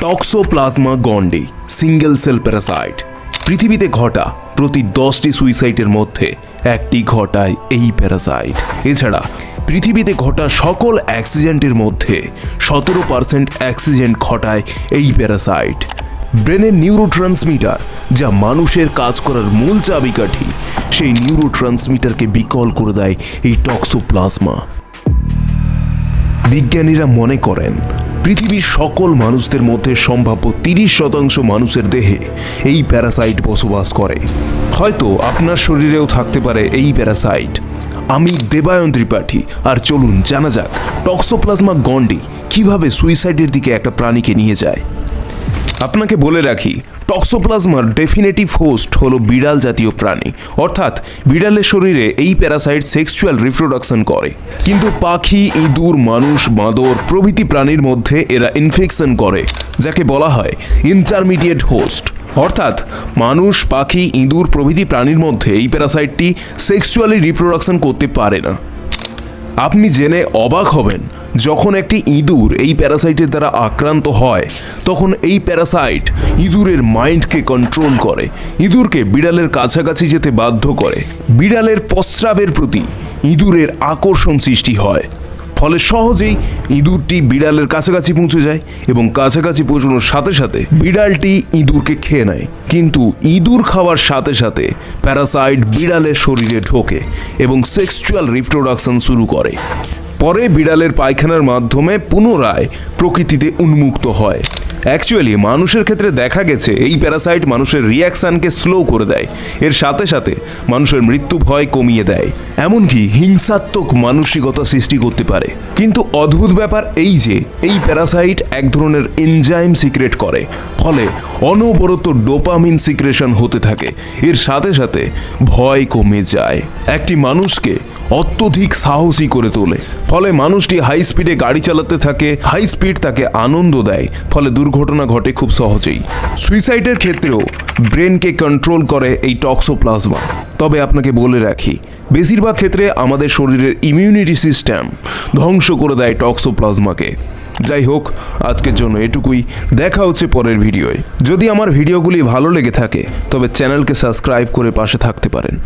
Toxoplasma gondii single cell parasite পৃথিবীতে ঘটা প্রতি দশটি সুইসাইডের মধ্যে একটি ঘটায় এই প্যারাসাইট এছাড়া পৃথিবীতে ঘটা সকল অ্যাক্সিডেন্টের মধ্যে সতেরো পার্সেন্ট অ্যাক্সিডেন্ট ঘটায় এই প্যারাসাইট ব্রেনের নিউরো ট্রান্সমিটার যা মানুষের কাজ করার মূল চাবিকাঠি, সেই নিউরো ট্রান্সমিটারকে বিকল করে দেয় এই টক্সোপ্লাজমা। বিজ্ঞানীরা মনে করেন পৃথিবীর সকল মানুষদের মধ্যে সম্ভাব্য তিরিশ শতাংশ মানুষের দেহে এই প্যারাসাইট বসবাস করে। হয়তো আপনার শরীরেও থাকতে পারে এই প্যারাসাইট। আমি দেবায়ন ত্রিপাঠী, আর চলুন জানা যাক, টক্সোপ্লাজমা গন্ডি কীভাবে সুইসাইডের দিকে একটা প্রাণীকে নিয়ে যায়। আপনাকে বলে রাখি, টক্সোপ্লাজমার ডেফিনেটিভ হোস্ট হলো বিড়াল জাতীয় প্রাণী। অর্থাৎ, বিড়ালের শরীরে এই প্যারাসাইট সেক্সুয়াল রিপ্রোডাকশন করে। কিন্তু পাখি, ইঁদুর, মানুষ, বাঁদর প্রভৃতি প্রাণীর মধ্যে এরা ইনফেকশন করে, যাকে বলা হয় ইন্টারমিডিয়েট হোস্ট অর্থাৎ, মানুষ, পাখি, ইঁদুর প্রভৃতি প্রাণীর মধ্যে এই প্যারাসাইটটি সেক্সুয়ালি রিপ্রোডাকশন করতে পারে না। আপনি জেনে অবাক হবেন, যখন একটি ইঁদুর এই প্যারাসাইটের দ্বারা আক্রান্ত হয়, তখন এই প্যারাসাইট ইঁদুরের মাইন্ডকে কন্ট্রোল করে, ইঁদুরকে বিড়ালের কাছাকাছি যেতে বাধ্য করে। বিড়ালের প্রস্রাবের প্রতি ইঁদুরের আকর্ষণ সৃষ্টি হয়। ফলে সহজেই ইঁদুরটি বিড়ালের কাছাকাছি পৌঁছে যায় এবং কাছাকাছি পৌঁছানোর সাথে সাথে বিড়ালটি ইঁদুরকে খেয়ে নেয়। কিন্তু ইঁদুর খাওয়ার সাথে সাথে প্যারাসাইট বিড়ালের শরীরে ঢোকে এবং সেক্সুয়াল রিপ্রোডাকশন শুরু করে। পরে বিড়ালের পায়খানার মাধ্যমে পুনরায় প্রকৃতিতে উন্মুক্ত হয়। অ্যাকচুয়ালি মানুষের ক্ষেত্রে দেখা গেছে, এই প্যারাসাইট মানুষের রিয়াকশানকে স্লো করে দেয়। এর সাথে সাথে মানুষের মৃত্যু ভয় কমিয়ে দেয়। এমনকি হিংসাত্মক মানসিকতা সৃষ্টি করতে পারে। কিন্তু অদ্ভুত ব্যাপার এই যে, এই প্যারাসাইট এক ধরনের এনজাইম সিক্রেট করে। ফলে অনবরত ডোপামিন সিক্রেশন হতে থাকে। এর সাথে সাথে ভয় কমে যায়। একটি মানুষকে অত্যধিক সাহসী করে তোলে। ফলে মানুষটি হাই স্পিডে গাড়ি চালাতে থাকে হাই স্পিড তাকে আনন্দ দেয়। ফলে দুর্ঘটনা ঘটে খুব সহজেই। সুইসাইডের ক্ষেত্রেও ব্রেনকে কন্ট্রোল করে এই টক্সোপ্লাজমা তবে আপনাকে বলে রাখি, বেশিরভাগ ক্ষেত্রে আমাদের শরীরের ইমিউনিটি সিস্টেম ধ্বংস করে দেয় টক্সোপ্লাজমাকে যাই হোক, আজকের জন্য এটুকুই। দেখা হচ্ছে পরের ভিডিওয়। যদি আমার ভিডিওগুলি ভালো লেগে থাকে, তবে চ্যানেলকে সাবস্ক্রাইব করে পাশে থাকতে পারেন।